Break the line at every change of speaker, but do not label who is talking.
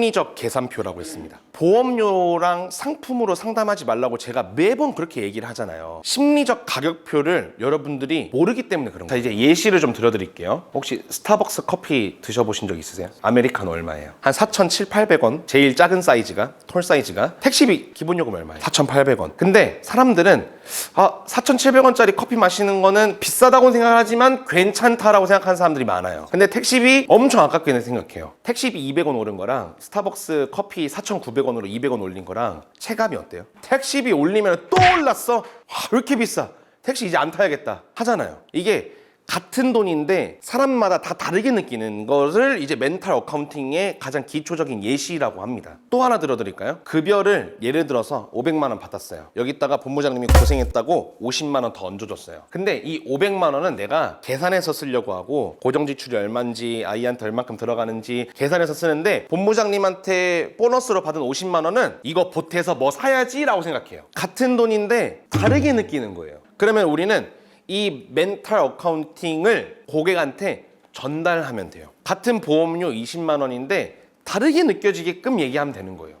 심리적 계산표라고 했습니다. 보험료랑 상품으로 상담하지 말라고 제가 매번 그렇게 얘기를 하잖아요. 심리적 가격표를 여러분들이 모르기 때문에 그런 거예요. 자, 이제 예시를 좀 들어드릴게요. 혹시 스타벅스 커피 드셔보신 적 있으세요? 아메리카노 얼마예요? 한 4,700원. 제일 작은 사이즈가, 톨 사이즈가. 택시비 기본 요금 얼마예요? 4,800원. 근데 사람들은 아, 4,700원짜리 커피 마시는 거는 비싸다고 생각하지만 괜찮다라고 생각하는 사람들이 많아요. 근데 택시비 엄청 아깝게 생각해요. 택시비 200원 오른 거랑 스타벅스 커피 4,900 원으로 200원 올린 거랑 체감이 어때요? 택시비 올리면 또 올랐어? 와, 왜 이렇게 비싸? 택시 이제 안 타야겠다 하잖아요. 이게 같은 돈인데 사람마다 다 다르게 느끼는 것을 이제 멘탈 어카운팅의 가장 기초적인 예시라고 합니다. 또 하나 들어드릴까요? 급여를 예를 들어서 500만 원 받았어요. 여기다가 본부장님이 고생했다고 50만 원 더 얹어줬어요. 근데 이 500만 원은 내가 계산해서 쓰려고 하고 고정 지출이 얼마인지 아이한테 얼마큼 들어가는지 계산해서 쓰는데 본부장님한테 보너스로 받은 50만 원은 이거 보태서 뭐 사야지라고 생각해요. 같은 돈인데 다르게 느끼는 거예요. 그러면 우리는 이 멘탈 어카운팅을 고객한테 전달하면 돼요. 같은 보험료 20만 원인데 다르게 느껴지게끔 얘기하면 되는 거예요.